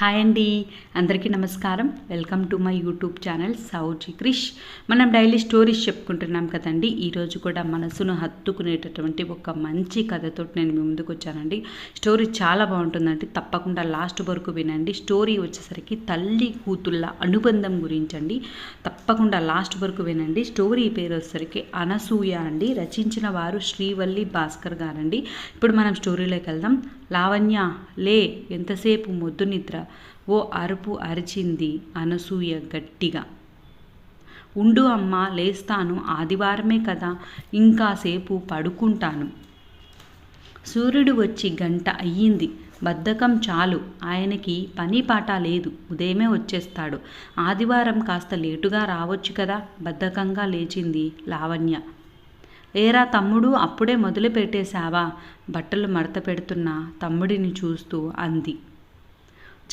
Hi అండి. అందరికీ నమస్కారం. Welcome to my YouTube channel Souji Krish. మనం డైలీ స్టోరీస్ చెప్పుకుంటున్నాం కదండి. ఈరోజు కూడా మనసును హత్తుకునేటటువంటి ఒక మంచి కథతో నేను మీ ముందుకు వచ్చానండి. స్టోరీ చాలా బాగుంటుందండి. తప్పకుండా లాస్ట్ వరకు వినండి. స్టోరీ వచ్చేసరికి తల్లి కూతుళ్ళ అనుబంధం గురించి అండి తప్పకుండా లాస్ట్ వరకు వినండి. స్టోరీ పేరు వచ్చేసరికి అనసూయ అండి. రచించిన వారు శ్రీవల్లి భాస్కర్ గారండి. ఇప్పుడు మనం స్టోరీలోకి వెళ్దాం. లావణ్య లే ఎంతసేపు మొద్దు నిద్ర? ఓ అరుపు అరిచింది అనసూయ గట్టిగా. ఉండు అమ్మ లేస్తాను ఆదివారమే కదా ఇంకాసేపు పడుకుంటాను. సూర్యుడు వచ్చి గంట అయ్యింది. బద్ధకం చాలు ఆయనకి పని పాట లేదు ఉదయమే వచ్చేస్తాడు. ఆదివారం కాస్త లేటుగా రావచ్చు కదా బద్ధకంగా లేచింది లావణ్య. ఏరా తమ్ముడు అప్పుడే మొదలు పెట్టేశావా బట్టలు మడత పెడుతున్న తమ్ముడిని చూస్తూ అంది.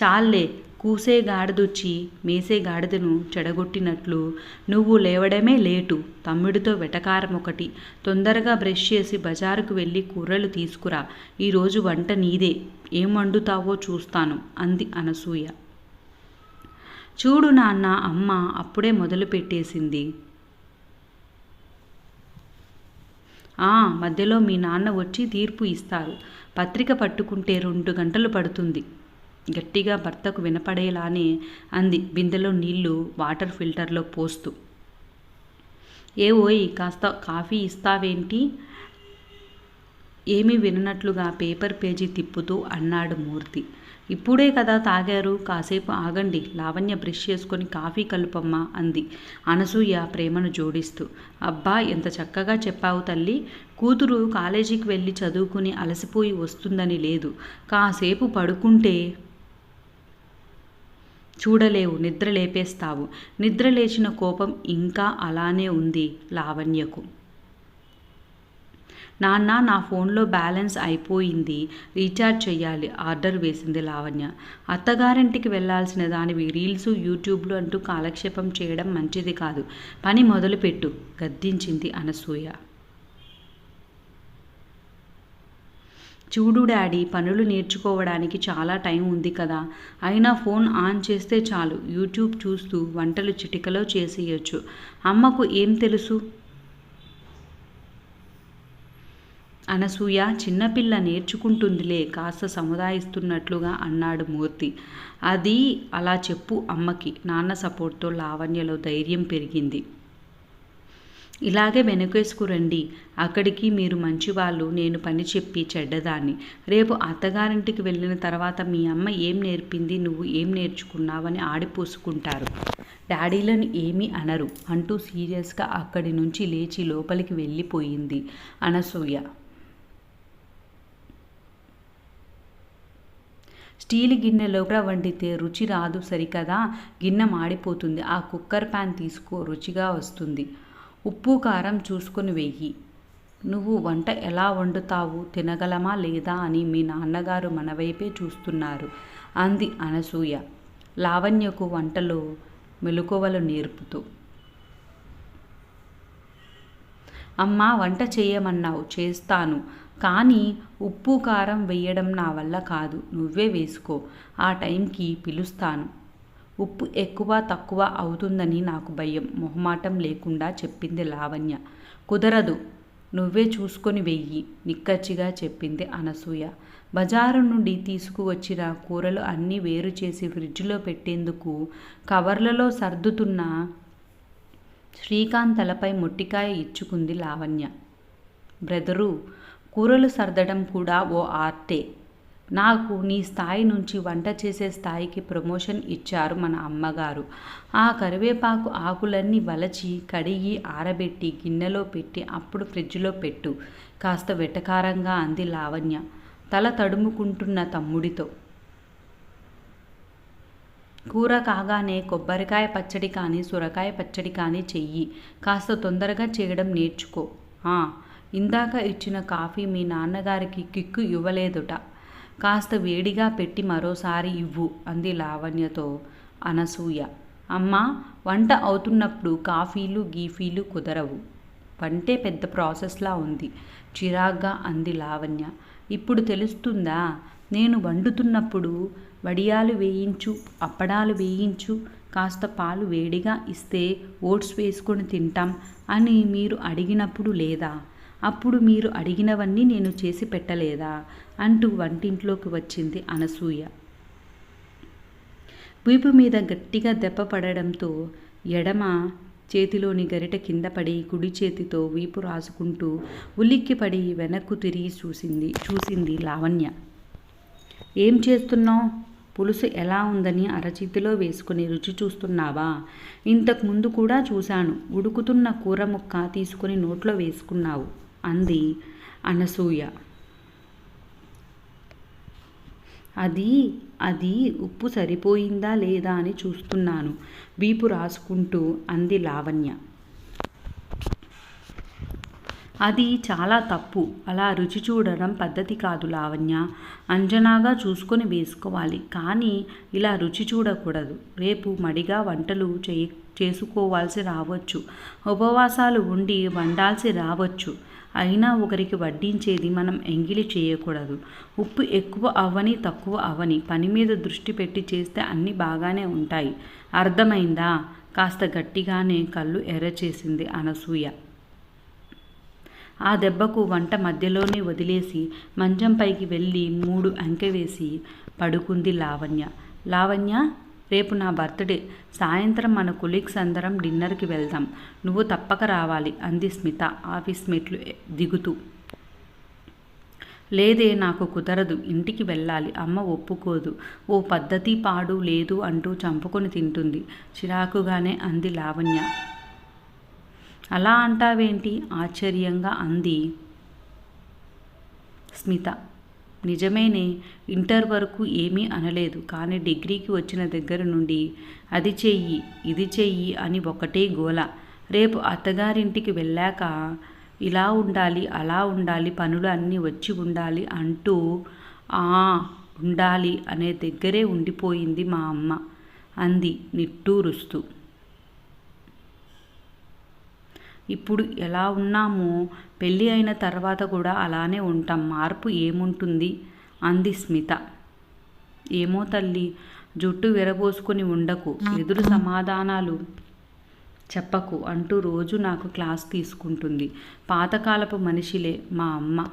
చాలే కూసే గాడిదొచ్చి మేసే గాడిదను చెడగొట్టినట్లు నువ్వు లేవడమే లేటు. తమ్ముడితో వెటకారం ఒకటి తొందరగా బ్రష్ చేసి బజారుకు వెళ్ళి కూరలు తీసుకురా. ఈరోజు వంట నీదే. ఏం వండుతావో చూస్తాను అంది అనసూయ. చూడు నాన్న అమ్మ అప్పుడే మొదలు పెట్టేసింది ఆ మధ్యలో మీ నాన్న వచ్చి తీర్పు ఇస్తారు. పత్రిక పట్టుకుంటే రెండు గంటలు పడుతుంది. గట్టిగా భర్తకు వినపడేలానే అంది. బిందెలో నీళ్ళు వాటర్ ఫిల్టర్లో పోస్తూ. ఏ ఓయ్ కాస్త కాఫీ ఇస్తావేంటి? ఏమీ విననట్లుగా పేపర్ పేజీ తిప్పుతూ అన్నాడు మూర్తి. ఇప్పుడే కదా తాగారు కాసేపు ఆగండి లావణ్య బ్రష్ చేసుకొని కాఫీ కలుపమ్మా అంది. అనసూయ ప్రేమను జోడిస్తూ. అబ్బా ఎంత చక్కగా చెప్పావు తల్లి. కూతురు కాలేజీకి వెళ్ళి చదువుకుని అలసిపోయి వస్తుందని లేదు. కాసేపు పడుకుంటే చూడలేవు నిద్ర లేపేస్తావు. నిద్ర లేచిన కోపం ఇంకా అలానే ఉంది లావణ్యకు. నాన్న నా ఫోన్లో బ్యాలెన్స్ అయిపోయింది. రీఛార్జ్ చేయాలి ఆర్డర్ వేసింది లావణ్య. అత్తగారింటికి వెళ్ళాల్సిన దానివి రీల్స్ యూట్యూబ్లు అంటూ కాలక్షేపం చేయడం మంచిది కాదు. పని మొదలుపెట్టు గద్దించింది అనసూయ. చూడు డాడీ పనులు నేర్చుకోవడానికి చాలా టైం ఉంది కదా. అయినా ఫోన్ ఆన్ చేస్తే చాలు యూట్యూబ్ చూస్తూ వంటలు చిటికలో చేసేయచ్చు. అమ్మకు ఏం తెలుసు? అనసూయ చిన్నపిల్ల నేర్చుకుంటుందిలే కాస్త సముదాయిస్తున్నట్లుగా అన్నాడు మూర్తి. అది అలా చెప్పు అమ్మకి. నాన్న సపోర్ట్తో లావణ్యలో ధైర్యం పెరిగింది. ఇలాగే వెనకేసుకురండి అక్కడికి మీరు మంచివాళ్ళు నేను పని చెప్పి చెడ్డదాన్ని. రేపు అత్తగారింటికి వెళ్ళిన తర్వాత మీ అమ్మ ఏం నేర్పింది నువ్వు ఏం నేర్చుకున్నావని ఆడిపోసుకుంటారు. డాడీలను ఏమీ అనరు. అంటూ సీరియస్గా అక్కడి నుంచి లేచి లోపలికి వెళ్ళిపోయింది అనసూయ. స్టీల్ గిన్నెలో వండితే రుచి రాదు సరికదా? గిన్నె మాడిపోతుంది. ఆ కుక్కర్ ప్యాన్ తీసుకో రుచిగా వస్తుంది. ఉప్పు కారం చూసుకొని వెయ్యి. నువ్వు వంట ఎలా వండుతావు? తినగలమా లేదా అని మీ నాన్నగారు మన వైపే చూస్తున్నారు అంది అనసూయ. లావణ్యకు వంటలో మెలకువలు నేర్పుతూ. అమ్మ వంట చేయమన్నావు చేస్తాను. కానీ ఉప్పు కారం వేయడం నా వల్ల కాదు నువ్వే వేసుకో. ఆ టైంకి పిలుస్తాను. ఉప్పు ఎక్కువ తక్కువ అవుతుందని నాకు భయం. మొహమాటం లేకుండా చెప్పింది లావణ్య. కుదరదు నువ్వే చూసుకొని వెయ్యి నిక్కచ్చిగా చెప్పింది అనసూయ. బజారు నుండి తీసుకువచ్చిన కూరలు అన్నీ వేరు చేసి ఫ్రిడ్జ్లో పెట్టేందుకు కవర్లలో సర్దుతున్న శ్రీకాంత్ తలపై మొట్టికాయ ఇచ్చుకుంది లావణ్య. బ్రదరు కూరలు సర్దడం కూడా ఓ ఆర్టే. నాకు నీ స్థాయి నుంచి వంట చేసే స్థాయికి ప్రమోషన్ ఇచ్చారు మన అమ్మగారు. ఆ కరివేపాకు ఆకులన్నీ వలచి కడిగి ఆరబెట్టి గిన్నెలో పెట్టి అప్పుడు ఫ్రిడ్జ్లో పెట్టు. కాస్త వెటకారంగా అంది లావణ్య. తల తడుముకుంటున్న తమ్ముడితో. కూర కాగానే కొబ్బరికాయ పచ్చడి కానీ సొరకాయ పచ్చడి కానీ చెయ్యి. కాస్త తొందరగా చేయడం నేర్చుకో. ఇందాక ఇచ్చిన కాఫీ మీ నాన్నగారికి కిక్కు ఇవ్వలేదుట. కాస్త వేడిగా పెట్టి మరోసారి ఇవ్వు అంది లావణ్యతో అనసూయ. అమ్మ వంట అవుతున్నప్పుడు కాఫీలు గీఫీలు కుదరవు. వంటే పెద్ద ప్రాసెస్లా ఉంది చిరాగ్గా అంది లావణ్య. ఇప్పుడు తెలుస్తుందా? నేను వండుతున్నప్పుడు వడియాలు వేయించు అప్పడాలు వేయించు కాస్త పాలు వేడిగా ఇస్తే ఓట్స్ వేసుకొని తింటాం అని మీరు అడిగినప్పుడు లేదా? అప్పుడు మీరు అడిగినవన్నీ నేను చేసి పెట్టలేదా? అంటూ వంటింట్లోకి వచ్చింది అనసూయ. వీపు మీద గట్టిగా దెబ్బ పడడంతో ఎడమ చేతిలోని గరిట కింద పడి కుడి చేతితో వీపు రాసుకుంటూ ఉలిక్కిపడి వెనక్కు తిరిగి చూసింది చూసింది లావణ్య. ఏం చేస్తున్నావు? పులుసు ఎలా ఉందని అరచేతిలో వేసుకుని రుచి చూస్తున్నావా? ఇంతకు ముందు కూడా చూశాను. ఉడుకుతున్న కూర ముక్క తీసుకుని నోట్లో వేసుకున్నావు అంది అనసూయ. అది అది ఉప్పు సరిపోయిందా లేదా అని చూస్తున్నాను. వీపు రాసుకుంటూ అంది లావణ్య. అది చాలా తప్పు. అలా రుచి చూడడం పద్ధతి కాదు లావణ్య. అంజనాగా చూసుకొని వేసుకోవాలి. కానీ ఇలా రుచి చూడకూడదు. రేపు మడిగా వంటలు చేయ చేసుకోవాల్సి రావచ్చు. ఉపవాసాలు ఉండి వండాల్సి రావచ్చు. అయినా ఒకరికి వడ్డించేది మనం ఎంగిలి చేయకూడదు. ఉప్పు ఎక్కువ అవ్వని తక్కువ అవ్వని పని మీద దృష్టి పెట్టి చేస్తే అన్నీ బాగానే ఉంటాయి. అర్థమైందా? కాస్త గట్టిగానే కళ్ళు ఎర్రచేసింది అనసూయ. ఆ దెబ్బకు వంట మధ్యలోనే వదిలేసి మంచంపైకి వెళ్ళి మూడు అంకెవేసి పడుకుంది లావణ్య. లావణ్య రేపు నా బర్త్డే. సాయంత్రం మన కొలీగ్స్ అందరం డిన్నర్కి వెళ్దాం. నువ్వు తప్పక రావాలి అంది స్మిత. ఆఫీస్ మెట్లు దిగుతూ. లేదే నాకు కుదరదు. ఇంటికి వెళ్ళాలి. అమ్మ ఒప్పుకోదు. ఓ పద్ధతి పాడు లేదు అంటూ చంపుకొని తింటుంది. చిరాకుగానే అంది లావణ్య. అలా అంటావేంటి? ఆశ్చర్యంగా అంది స్మిత. నిజమేనే ఇంటర్ వరకు ఏమీ అనలేదు. కానీ డిగ్రీకి వచ్చిన దగ్గర నుండి అది చెయ్యి ఇది చెయ్యి అని ఒకటే గోల. రేపు అత్తగారింటికి వెళ్ళాక ఇలా ఉండాలి అలా ఉండాలి పనులు అన్నీ వచ్చి ఉండాలి అంటూ ఆ ఉండాలి అనే దగ్గరే ఉండిపోయింది మా అమ్మ అంది నిట్టూరుస్తూ. ఇప్పుడు ఎలా ఉన్నామో పెళ్ళి అయిన తర్వాత కూడా అలానే ఉంటాం. మార్పు ఏముంటుంది? అంది స్మిత. ఏమో తల్లి జుట్టు విరబోసుకొని ఉండకు. ఎదురు సమాధానాలు చెప్పకు అంటూ రోజు నాకు క్లాస్ తీసుకుంటుంది. పాతకాలపు మనిషిలే మా అమ్మ.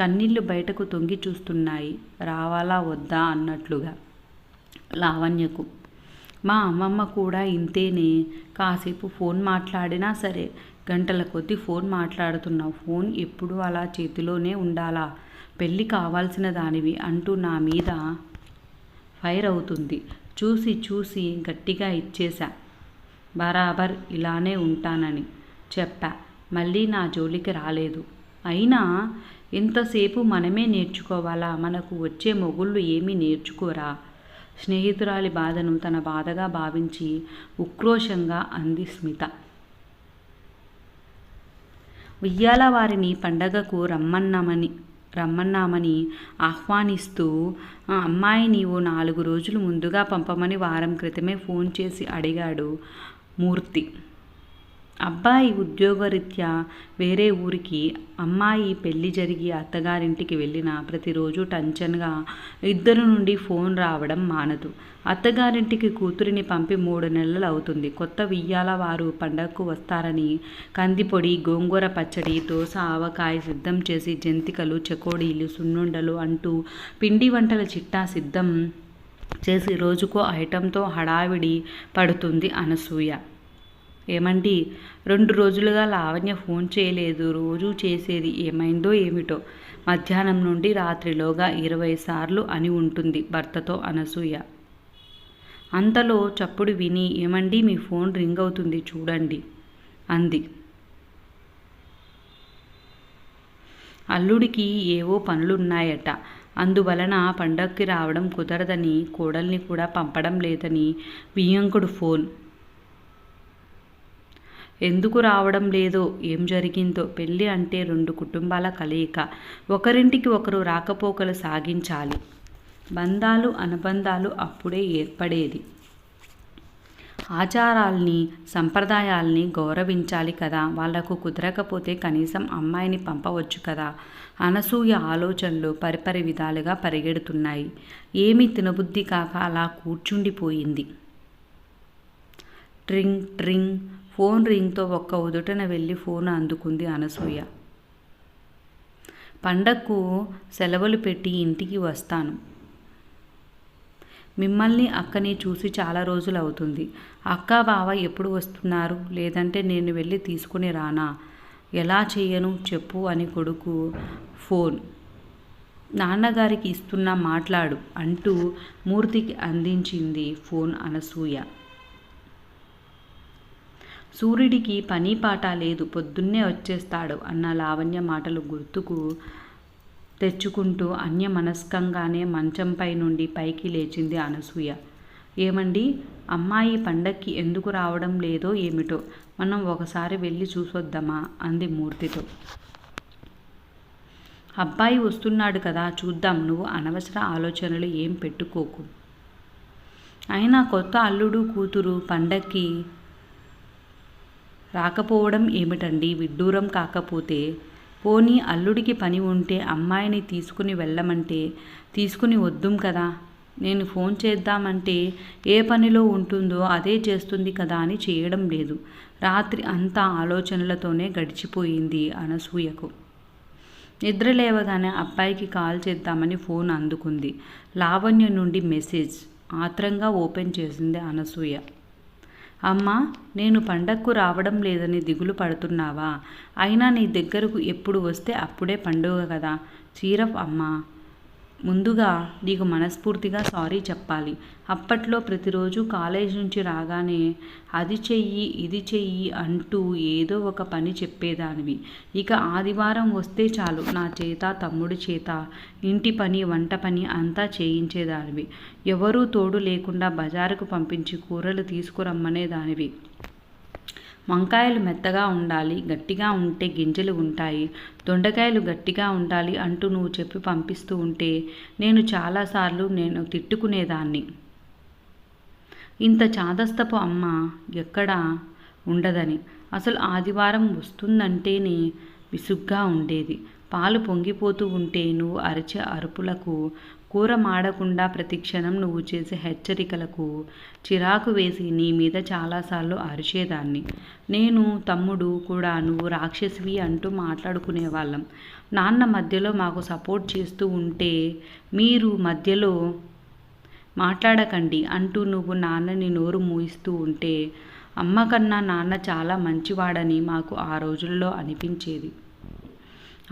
కన్నీళ్ళు బయటకు తొంగి చూస్తున్నాయి. రావాలా వద్దా అన్నట్లుగా. లావణ్యకు మా అమ్మమ్మ కూడా ఇంతేనే. కాసేపు ఫోన్ మాట్లాడినా సరే గంటల కొద్దీ ఫోన్ మాట్లాడుతున్నావు ఫోన్ ఎప్పుడు అలా చేతిలోనే ఉండాలా? పెళ్ళి కావాల్సిన దానివి అంటూ నా మీద ఫైర్ అవుతుంది. చూసి చూసి గట్టిగా ఇచ్చేశా. బరాబర్ ఇలానే ఉంటానని చెప్పా. మళ్ళీ నా జోలికి రాలేదు. అయినా ఎంతసేపు మనమే నేర్చుకోవాలా? మనకు వచ్చే మొగుళ్ళు ఏమీ నేర్చుకోరా? స్నేహితురాలి బాధను తన బాధగా భావించి ఉక్రోషంగా అంది స్మిత. ఉయ్యాల వారిని పండగకు రమ్మన్నామని రమ్మన్నామని ఆహ్వానిస్తూ అమ్మాయి నీవు నాలుగు రోజులు ముందుగా పంపమని వారం క్రితమే ఫోన్ చేసి అడిగాడు మూర్తి. అబ్బాయి ఉద్యోగరీత్యా వేరే ఊరికి అమ్మాయి పెళ్ళి జరిగి అత్తగారింటికి వెళ్ళిన ప్రతిరోజు టెన్షన్గా ఇద్దరు నుండి ఫోన్ రావడం మానదు. అత్తగారింటికి కూతురిని పంపి మూడు నెలలు అవుతుంది. కొత్త వియ్యాల వారు పండగకు వస్తారని కందిపొడి గోంగూర పచ్చడి దోశ ఆవకాయ సిద్ధం చేసి జంతికలు చకోడీలు సున్నుండలు అంటూ పిండి వంటల చిట్టా సిద్ధం చేసి రోజుకో ఐటెంతో హడావిడి పడుతుంది అనసూయ. ఏమండి? రెండు రోజులుగా లావణ్య ఫోన్ చేయలేదు. రోజు చేసేది ఏమైందో ఏమిటో. మధ్యాహ్నం నుండి రాత్రిలోగా ఇరవై సార్లు అని ఉంటుంది భర్తతో అనసూయ. అంతలో చప్పుడు విని ఏమండి మీ ఫోన్ రింగ్ అవుతుంది చూడండి అంది. అల్లుడికి ఏవో పనులున్నాయట. అందువలన పండక్కి రావడం కుదరదని కోడల్ని కూడా పంపడం లేదని బియ్యంకుడు ఫోన్ ఎందుకు రావడం లేదో? ఏం జరిగిందో? పెళ్ళి అంటే రెండు కుటుంబాల కలయిక. ఒకరింటికి ఒకరు రాకపోకలు సాగించాలి. బంధాలు అనుబంధాలు అప్పుడే ఏర్పడేది. ఆచారాల్ని సంప్రదాయాల్ని గౌరవించాలి కదా. వాళ్ళకు కుదరకపోతే కనీసం అమ్మాయిని పంపవచ్చు కదా. అనసూయ ఆలోచనలు పరిపరి విధాలుగా పరిగెడుతున్నాయి. ఏమీ తినబుద్ధి కాక అలా కూర్చుండిపోయింది. ట్రింగ్ ట్రింగ్ ఫోన్ రింగ్తో ఒక్క ఉదుటన వెళ్ళి ఫోన్ అందుకుంది అనసూయ. పండగకు సెలవులు పెట్టి ఇంటికి వస్తాను. మిమ్మల్ని అక్కని చూసి చాలా రోజులు అవుతుంది. అక్క బావ ఎప్పుడు వస్తున్నారు? లేదంటే నేను వెళ్ళి తీసుకుని రానా? ఎలా చేయను? చెప్పు అని కొడుకు ఫోన్. నాన్నగారికి ఇస్తున్నా మాట్లాడు అంటూ మూర్తికి అందించింది ఫోన్ అనసూయ. సూర్యుడికి పని పాట లేదు పొద్దున్నే వచ్చేస్తాడు అన్న లావణ్య మాటలు గుర్తుకు తెచ్చుకుంటూ అన్యమనస్కంగానే మంచంపై నుండి పైకి లేచింది అనసూయ. ఏమండి? అమ్మాయి పండక్కి ఎందుకు రావడం లేదో ఏమిటో మనం ఒకసారి వెళ్ళి చూసొద్దామా? అంది మూర్తితో. అబ్బాయి వస్తున్నాడు కదా చూద్దాం. నువ్వు అనవసర ఆలోచనలు ఏం పెట్టుకోకు. అయినా కొత్త అల్లుడు కూతురు పండక్కి రాకపోవడం ఏమిటండి? విడ్డూరం కాకపోతే? పోనీ అల్లుడికి పని ఉంటే అమ్మాయిని తీసుకుని వెళ్ళమంటే? తీసుకుని వద్దుం కదా? నేను ఫోన్ చేద్దామంటే ఏ పనిలో ఉంటుందో అదే చేస్తుంది కదా అని చేయడం లేదు. రాత్రి అంతా ఆలోచనలతోనే గడిచిపోయింది అనసూయకు. నిద్ర లేవగానే అబ్బాయికి కాల్ చేద్దామని ఫోన్ అందుకుంది. లావణ్య నుండి మెసేజ్ ఆత్రంగా ఓపెన్ చేసింది అనసూయ. అమ్మా నేను పండగకు రావడం లేదని దిగులు పడుతున్నావా? అయినా నీ దగ్గరకు ఎప్పుడు వస్తే అప్పుడే పండుగ కదా? చీరఫ్ అమ్మా. ముందుగా నీకు మనస్ఫూర్తిగా సారీ చెప్పాలి. అప్పట్లో ప్రతిరోజు కాలేజ్ నుంచి రాగానే అది చెయ్యి ఇది చెయ్యి అంటూ ఏదో ఒక పని చెప్పేదానివి. ఇక ఆదివారం వస్తే చాలు నా చేత తమ్ముడి చేత ఇంటి పని వంట పని అంతా చేయించేదానివి. ఎవరూ తోడు లేకుండా బజారుకు పంపించి కూరలు తీసుకురమ్మనేదానివి. వంకాయలు మెత్తగా ఉండాలి గట్టిగా ఉంటే గింజలు ఉంటాయి. దొండకాయలు గట్టిగా ఉండాలి అంటూ నువ్వు చెప్పి పంపిస్తూ ఉంటే నేను చాలాసార్లు నేను తిట్టుకునేదాన్ని. ఇంత చాదస్తపు అమ్మ ఎక్కడా ఉండదని. అసలు ఆదివారం వస్తుందంటేనే విసుగ్గా ఉండేది. పాలు పొంగిపోతూ ఉంటే నువ్వు అరిచే అరుపులకు కూర మాడకుండా ప్రతిక్షణం నువ్వు చేసే హెచ్చరికలకు చిరాకు వేసి నీ మీద చాలాసార్లు అరిచేదాన్ని. నేను తమ్ముడు కూడా నువ్వు రాక్షసివి అంటూ మాట్లాడుకునేవాళ్ళం. నాన్న మధ్యలో మాకు సపోర్ట్ చేస్తూ ఉంటే మీరు మధ్యలో మాట్లాడకండి అంటూ నువ్వు నాన్నని నోరు మూయిస్తూ ఉంటే అమ్మ కన్నా నాన్న చాలా మంచివాడని మాకు ఆ రోజుల్లో అనిపించేది.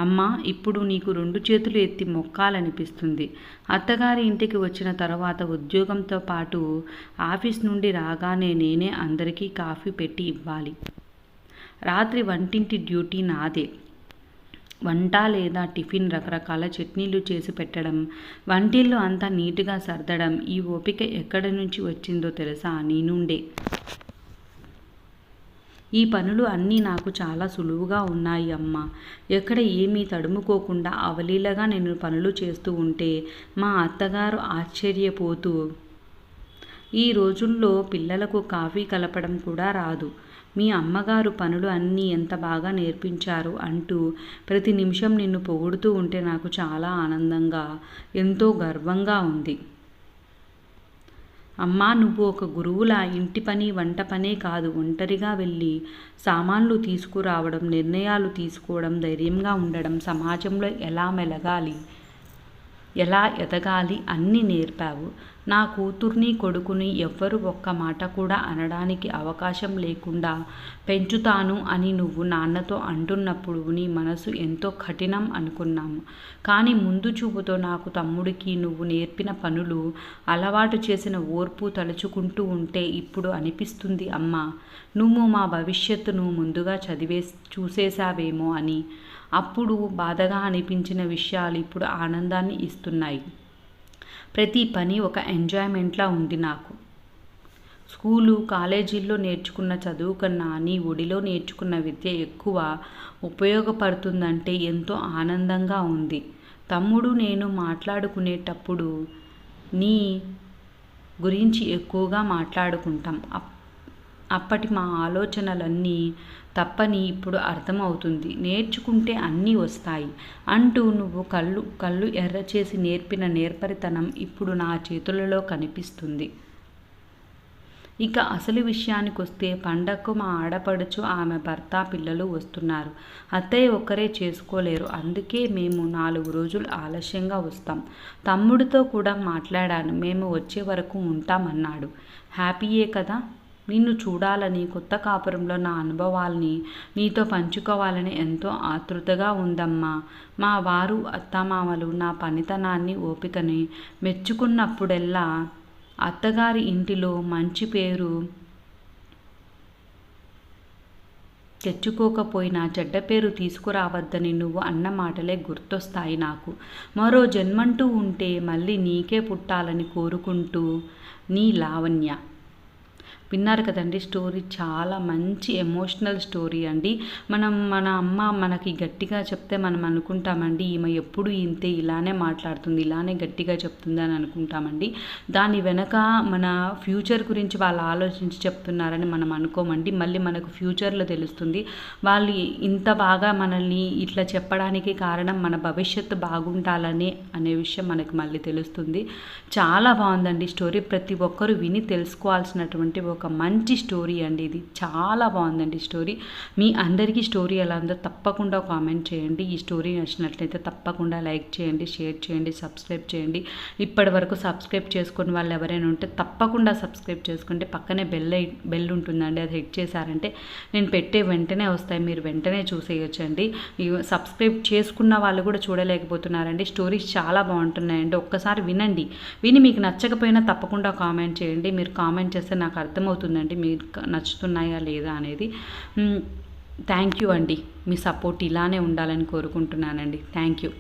అమ్మా ఇప్పుడు నీకు రెండు చేతులు ఎత్తి మొక్కాలనిపిస్తుంది. అత్తగారి ఇంటికి వచ్చిన తర్వాత ఉద్యోగంతో పాటు ఆఫీస్ నుండి రాగానే నేనే అందరికీ కాఫీ పెట్టి ఇవ్వాలి. రాత్రి వంటింటి డ్యూటీ నాదే. వంట లేదా టిఫిన్ రకరకాల చట్నీలు చేసి పెట్టడం వంటిల్లు అంతా నీట్గా సర్దడం ఈ ఓపిక ఎక్కడి నుంచి వచ్చిందో తెలుసా? నీ నుండే ఈ పనులు అన్నీ నాకు చాలా సులువుగా ఉన్నాయి అమ్మ. ఎక్కడ ఏమీ తడుముకోకుండా అవలీలగా నేను పనులు చేస్తూ ఉంటే మా అత్తగారు ఆశ్చర్యపోతూ ఈ రోజుల్లో పిల్లలకు కాఫీ కలపడం కూడా రాదు. మీ అమ్మగారు పనులు అన్నీ ఎంత బాగా నేర్పించారు అంటూ ప్రతి నిమిషం నిన్ను పొగుడుతూ ఉంటే నాకు చాలా ఆనందంగా ఎంతో గర్వంగా ఉంది. అమ్మా నువ్వు ఒక గురువులా ఇంటి పని వంట పనే కాదు. ఒంటరిగా వెళ్ళి సామాన్లు తీసుకురావడం నిర్ణయాలు తీసుకోవడం ధైర్యంగా ఉండడం సమాజంలో ఎలా మెలగాలి? ఎలా ఎదగాలి అన్నీ నేర్పావు. నా కూతుర్ని కొడుకుని ఎవ్వరు ఒక్క మాట కూడా అనడానికి అవకాశం లేకుండా పెంచుతాను అని నువ్వు నాన్నతో అంటున్నప్పుడు నీ మనసు ఎంతో కఠినం అనుకున్నాము. కానీ ముందు చూపుతో నాకు తమ్ముడికి నువ్వు నేర్పిన పనులు అలవాటు చేసిన ఓర్పు తలుచుకుంటూ ఉంటే ఇప్పుడు అనిపిస్తుంది అమ్మా. నువ్వు మా భవిష్యత్తును ముందుగా చదివే చూసేశావేమో అని. అప్పుడు బాధగా అనిపించిన విషయాలు ఇప్పుడు ఆనందాన్ని ఇస్తున్నాయి. ప్రతి పని ఒక ఎంజాయ్మెంట్లా ఉంది నాకు. స్కూలు కాలేజీల్లో నేర్చుకున్న చదువు కన్నా నీ ఒడిలో నేర్చుకున్న విద్య ఎక్కువ ఉపయోగపడుతుందంటే ఎంతో ఆనందంగా ఉంది. తమ్ముడు నేను మాట్లాడుకునేటప్పుడు నీ గురించి ఎక్కువగా మాట్లాడుకుంటాం. అప్పటి మా ఆలోచనలన్నీ తప్పని ఇప్పుడు అర్థమవుతుంది. నేర్చుకుంటే అన్నీ వస్తాయి. అంటూ నువ్వు కళ్ళు కళ్ళు ఎర్ర చేసి నేర్పిన నేర్పరితనం ఇప్పుడు నా చేతులలో కనిపిస్తుంది. ఇక అసలు విషయానికి వస్తే పండగకు మా ఆడపడుచు ఆమె భర్త పిల్లలు వస్తున్నారు. అత్తయ్య ఒక్కరే చేసుకోలేరు. అందుకే మేము నాలుగు రోజులు ఆలస్యంగా వస్తాం. తమ్ముడితో కూడా మాట్లాడాను. మేము వచ్చే వరకు ఉంటామన్నాడు. హ్యాపీయే కదా? నిన్ను చూడాలని కొత్త కాపురంలో నా అనుభవాల్ని నీతో పంచుకోవాలని ఎంతో ఆతృతగా ఉందమ్మా. మా వారు అత్తమామలు నా పనితనాన్ని ఓపికని మెచ్చుకున్నప్పుడెల్లా అత్తగారి ఇంటిలో మంచి పేరు తెచ్చుకోకపోయినా చెడ్డ పేరు తీసుకురావద్దని నువ్వు అన్న మాటలే గుర్తొస్తాయి నాకు. మరో జన్మంటూ ఉంటే మళ్ళీ నీకే పుట్టాలని కోరుకుంటూ నీ లావణ్య విన్నారు కదండి స్టోరీ చాలా మంచి ఎమోషనల్ స్టోరీ అండి. మనం మన అమ్మ మనకి గట్టిగా చెప్తే మనం అనుకుంటామండి ఈమె ఎప్పుడు ఇంతే ఇలానే మాట్లాడుతుంది ఇలానే గట్టిగా చెప్తుంది అని అనుకుంటామండి. దాని వెనక మన ఫ్యూచర్ గురించి వాళ్ళు ఆలోచించి చెప్తున్నారని మనం అనుకోమండి. మళ్ళీ మనకు ఫ్యూచర్లో తెలుస్తుంది వాళ్ళు ఇంత బాగా మనల్ని ఇట్లా చెప్పడానికి కారణం మన భవిష్యత్తు బాగుండాలని అనే విషయం మనకు మళ్ళీ తెలుస్తుంది. చాలా బాగుందండి స్టోరీ. ప్రతి ఒక్కరూ విని తెలుసుకోవాల్సినటువంటి ఒక ఒక మంచి స్టోరీ అండి ఇది. చాలా బాగుందండి స్టోరీ. మీ అందరికీ స్టోరీ ఎలా ఉందో తప్పకుండా కామెంట్ చేయండి. ఈ స్టోరీ నచ్చినట్లయితే తప్పకుండా లైక్ చేయండి షేర్ చేయండి సబ్స్క్రైబ్ చేయండి. ఇప్పటి వరకు సబ్స్క్రైబ్ చేసుకుని వాళ్ళు ఎవరైనా ఉంటే తప్పకుండా సబ్స్క్రైబ్ చేసుకుంటే పక్కనే బెల్ బెల్ ఉంటుందండి. అది హిట్ చేశారంటే నేను పెట్టే వెంటనే వస్తాయి. మీరు వెంటనే చూసేయొచ్చండి. సబ్స్క్రైబ్ చేసుకున్న వాళ్ళు కూడా చూడలేకపోతున్నారండి. స్టోరీస్ చాలా బాగుంటున్నాయండి. ఒక్కసారి వినండి. విని మీకు నచ్చకపోయినా తప్పకుండా కామెంట్ చేయండి. మీరు కామెంట్ చేస్తే నాకు అర్థం అర్థమవుతుందండి మీకు నచ్చుతున్నాయా లేదా అనేది. థ్యాంక్ యూ అండి. మీ సపోర్ట్ ఇలానే ఉండాలని కోరుకుంటున్నానండి. Thank you.